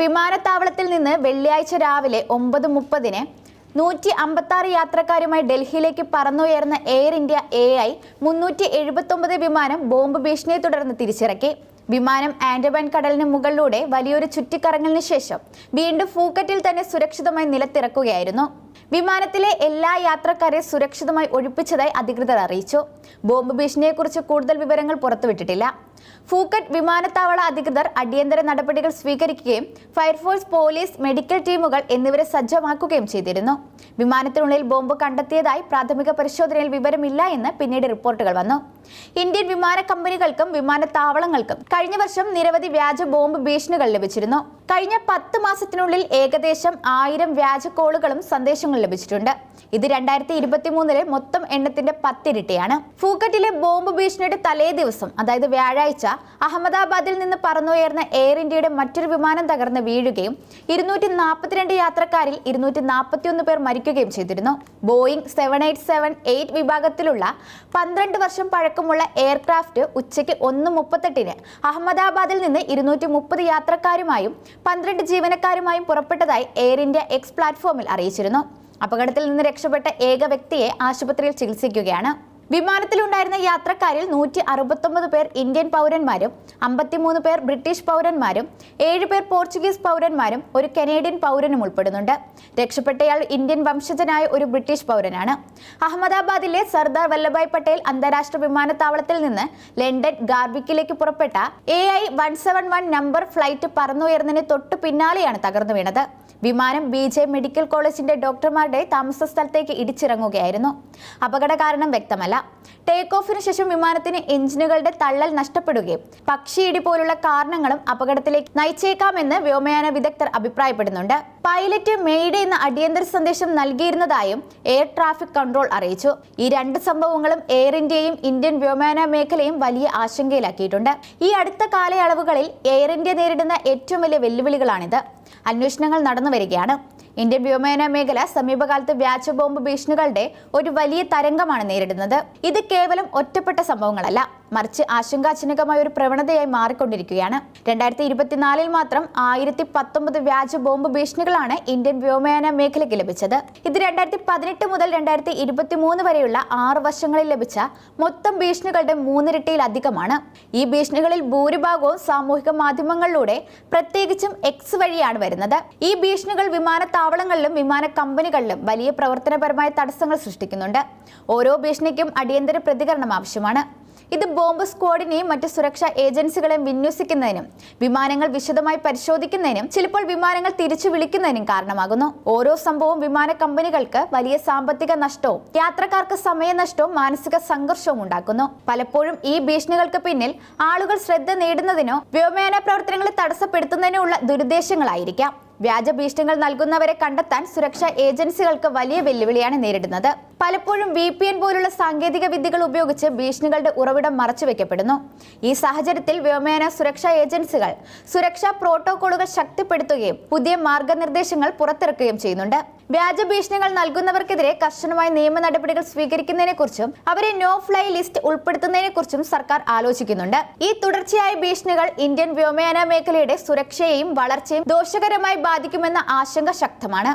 വിമാനത്താവളത്തിൽ നിന്ന് വെള്ളിയാഴ്ച രാവിലെ ഒമ്പത് മുപ്പതിന് നൂറ്റി അമ്പത്തി ആറ് യാത്രക്കാരുമായി ഡൽഹിയിലേക്ക് പറന്നുയർന്ന എയർ ഇന്ത്യ എ ഐ മുന്നൂറ്റി എഴുപത്തൊമ്പത് വിമാനം ബോംബ് ഭീഷണിയെ തുടർന്ന് തിരിച്ചിറക്കി. വിമാനം ആൻഡമാൻ കടലിന് മുകളിലൂടെ വലിയൊരു ചുറ്റിക്കറങ്ങലിന് ശേഷം വീണ്ടും ഫൂക്കറ്റിൽ തന്നെ സുരക്ഷിതമായി നിലത്തിറക്കുകയായിരുന്നു. വിമാനത്തിലെ എല്ലാ യാത്രക്കാരെ സുരക്ഷിതമായി ഒഴിപ്പിച്ചതായി അധികൃതർ അറിയിച്ചു. ബോംബ് ഭീഷണിയെക്കുറിച്ച് കൂടുതൽ വിവരങ്ങൾ പുറത്തുവിട്ടിട്ടില്ല. ഫൂക്കറ്റ് വിമാനത്താവള അധികൃതർ അടിയന്തര നടപടികൾ സ്വീകരിക്കുകയും ഫയർഫോഴ്സ് പോലീസ് മെഡിക്കൽ ടീമുകൾ എന്നിവരെ സജ്ജമാക്കുകയും ചെയ്തിരുന്നു. വിമാനത്തിനുള്ളിൽ ബോംബ് കണ്ടെത്തിയതായി പ്രാഥമിക പരിശോധനയിൽ വിവരമില്ല എന്ന് പിന്നീട് റിപ്പോർട്ടുകൾ വന്നു. ഇന്ത്യൻ വിമാന കമ്പനികൾക്കും വിമാനത്താവളങ്ങൾക്കും കഴിഞ്ഞ വർഷം നിരവധി വ്യാജ ബോംബ് ഭീഷണികൾ ലഭിച്ചിരുന്നു. കഴിഞ്ഞ പത്ത് മാസത്തിനുള്ളിൽ ഏകദേശം ആയിരം വ്യാജ കോളുകളും സന്ദേശങ്ങളും ലഭിച്ചിട്ടുണ്ട്. ഇത് രണ്ടായിരത്തി ഇരുപത്തി മൂന്നിലെ മൊത്തം എണ്ണത്തിന്റെ പത്തിരട്ടിയാണ്. ഫൂക്കറ്റിലെ ബോംബ് ഭീഷണിയുടെ തലേ ദിവസം അതായത് വ്യാഴാഴ്ച അഹമ്മദാബാദിൽ നിന്ന് പറന്നുയർന്ന എയർ ഇന്ത്യയുടെ മറ്റൊരു വിമാനം തകർന്ന് വീഴുകയും ഇരുന്നൂറ്റി നാൽപ്പത്തിരണ്ട് യാത്രക്കാരിൽ ഇരുന്നൂറ്റി നാൽപ്പത്തിയൊന്ന് പേർ മരിക്കുകയും ചെയ്തിരുന്നു. Boeing seven eight seven eight വിഭാഗത്തിലുള്ള പന്ത്രണ്ട് വർഷം പഴക്കമുള്ള എയർക്രാഫ്റ്റ് ഉച്ചയ്ക്ക് ഒന്ന് മുപ്പത്തെട്ടിന് അഹമ്മദാബാദിൽ നിന്ന് ഇരുന്നൂറ്റി മുപ്പത് യാത്രക്കാരുമായും പന്ത്രണ്ട് ജീവനക്കാരുമായും പുറപ്പെട്ടതായി എയർ ഇന്ത്യ എക്സ് പ്ലാറ്റ്ഫോമിൽ അറിയിച്ചിരുന്നു. അപകടത്തിൽ നിന്ന് രക്ഷപ്പെട്ട ഏക വ്യക്തിയെ ആശുപത്രിയിൽ ചികിത്സിക്കുകയാണ് വിമാനത്തിലുണ്ടായിരുന്ന യാത്രക്കാരിൽ നൂറ്റി അറുപത്തൊമ്പത് പേർ ഇന്ത്യൻ പൗരന്മാരും അമ്പത്തിമൂന്ന് പേർ ബ്രിട്ടീഷ് പൗരന്മാരും ഏഴ് പേർ പോർച്ചുഗീസ് പൗരന്മാരും ഒരു കനേഡിയൻ പൗരനും ഉൾപ്പെടുന്നുണ്ട്. രക്ഷപ്പെട്ടയാൾ ഇന്ത്യൻ വംശജനായ ഒരു ബ്രിട്ടീഷ് പൗരനാണ്. അഹമ്മദാബാദിലെ സർദാർ വല്ലഭായ് പട്ടേൽ അന്താരാഷ്ട്ര വിമാനത്താവളത്തിൽ നിന്ന് ലണ്ടൻ ഗാർബിക്കിലേക്ക് പുറപ്പെട്ട A I one seven one number flight പറന്നുയർന്നതിന് തൊട്ടു പിന്നാലെയാണ് തകർന്നു വീണത്. വിമാനം ബി ജെ മെഡിക്കൽ കോളേജിന്റെ ഡോക്ടർമാരുടെ താമസ സ്ഥലത്തേക്ക് ഇടിച്ചിറങ്ങുകയായിരുന്നു. അപകട കാരണം വ്യക്തമല്ല. ടേക്ക് ഓഫിന് ശേഷം വിമാനത്തിന് എഞ്ചിനുകളുടെ തള്ളൽ നഷ്ടപ്പെടുകയും പക്ഷിയിടി പോലുള്ള കാരണങ്ങളും അപകടത്തിലേക്ക് നയിച്ചേക്കാമെന്ന് വ്യോമയാന വിദഗ്ധർ അഭിപ്രായപ്പെടുന്നുണ്ട്. പൈലറ്റ് മെയ്ഡ് എന്ന അടിയന്തര സന്ദേശം നൽകിയിരുന്നതായും എയർ ട്രാഫിക് കൺട്രോൾ അറിയിച്ചു. ഈ രണ്ട് സംഭവങ്ങളും എയർ ഇന്ത്യയും ഇന്ത്യൻ വ്യോമയാന മേഖലയും വലിയ ആശങ്കയിലാക്കിയിട്ടുണ്ട്. ഈ അടുത്ത കാലയളവുകളിൽ എയർ ഇന്ത്യ നേരിടുന്ന ഏറ്റവും വലിയ വെല്ലുവിളികളാണിത്. അന്വേഷണങ്ങൾ നടന്നു വരികയാണ് ഇന്ത്യൻ വ്യോമയാന മേഖല സമീപകാലത്ത് വ്യാജ ബോംബ് ഭീഷണികളുടെ ഒരു വലിയ തരംഗമാണ് നേരിടുന്നത്. ഇത് കേവലം ഒറ്റപ്പെട്ട സംഭവങ്ങളല്ല. മറിച്ച് ആശങ്കാജനകമായ ഒരു പ്രവണതയായി മാറിക്കൊണ്ടിരിക്കുകയാണ്. രണ്ടായിരത്തി ഇരുപത്തിനാലിൽ മാത്രം ആയിരത്തി പത്തൊമ്പത് വ്യാജ ബോംബ് ഭീഷണികളാണ് ഇന്ത്യൻ വ്യോമയാന മേഖലയ്ക്ക് ലഭിച്ചത്. ഇത് രണ്ടായിരത്തി പതിനെട്ട് മുതൽ രണ്ടായിരത്തി ഇരുപത്തി മൂന്ന് വരെയുള്ള ആറ് വർഷങ്ങളിൽ ലഭിച്ച മൊത്തം ഭീഷണികളുടെ മൂന്നിരട്ടിയിലധികമാണ്. ഈ ഭീഷണികളിൽ ഭൂരിഭാഗവും സാമൂഹിക മാധ്യമങ്ങളിലൂടെ പ്രത്യേകിച്ചും എക്സ് വഴിയാണ് വരുന്നത്. ഈ ഭീഷണികൾ വിമാനത്താവളങ്ങളിലും വിമാന കമ്പനികളിലും വലിയ പ്രവർത്തനപരമായ തടസ്സങ്ങൾ സൃഷ്ടിക്കുന്നുണ്ട്. ഓരോ ഭീഷണിക്കും അടിയന്തര പ്രതികരണം ആവശ്യമാണ്. ഇത് ബോംബ് സ്ക്വാഡിനെയും മറ്റ് സുരക്ഷാ ഏജൻസികളെയും വിന്യസിക്കുന്നതിനും വിമാനങ്ങൾ വിശദമായി പരിശോധിക്കുന്നതിനും ചിലപ്പോൾ വിമാനങ്ങൾ തിരിച്ചു വിളിക്കുന്നതിനും കാരണമാകുന്നു. ഓരോ സംഭവവും വിമാന കമ്പനികൾക്ക് വലിയ സാമ്പത്തിക നഷ്ടവും യാത്രക്കാർക്ക് സമയനഷ്ടവും മാനസിക സംഘർഷവും ഉണ്ടാക്കുന്നു. പലപ്പോഴും ഈ ഭീഷണികൾക്ക് പിന്നിൽ ആളുകൾ ശ്രദ്ധ നേടുന്നതിനോ വ്യോമയാന പ്രവർത്തനങ്ങളെ തടസ്സപ്പെടുത്തുന്നതിനോ ഉള്ള ദുരുദ്ദേശങ്ങളായിരിക്കാം. വ്യാജ ഭീഷണികൾ നൽകുന്നവരെ കണ്ടെത്താൻ സുരക്ഷാ ഏജൻസികൾക്ക് വലിയ വെല്ലുവിളിയാണ് നേരിടുന്നത്. പലപ്പോഴും വി പി എൻ പോലുള്ള സാങ്കേതിക വിദ്യകൾ ഉപയോഗിച്ച് ഭീഷണികളുടെ ഉറവിടം മറച്ചുവെക്കപ്പെടുന്നു ഈ സാഹചര്യത്തിൽ വ്യോമയാന സുരക്ഷാ ഏജൻസികൾ സുരക്ഷാ പ്രോട്ടോകോളുകൾ ശക്തിപ്പെടുത്തുകയും പുതിയ മാർഗനിർദ്ദേശങ്ങൾ പുറത്തിറക്കുകയും ചെയ്യുന്നുണ്ട്. വ്യാജ ഭീഷണികൾ നൽകുന്നവർക്കെതിരെ കർശനമായ നിയമ നടപടികൾ സ്വീകരിക്കുന്നതിനെക്കുറിച്ചും അവരെ നോ ഫ്ലൈ ലിസ്റ്റ് ഉൾപ്പെടുത്തുന്നതിനെക്കുറിച്ചും സർക്കാർ ആലോചിക്കുന്നുണ്ട്. ഈ തുടർച്ചയായ ഭീഷണികൾ ഇന്ത്യൻ വ്യോമയാന മേഖലയുടെ സുരക്ഷയെയും വളർച്ചയും ദോഷകരമായി ബാധിക്കുമെന്ന ആശങ്ക ശക്തമാണ്.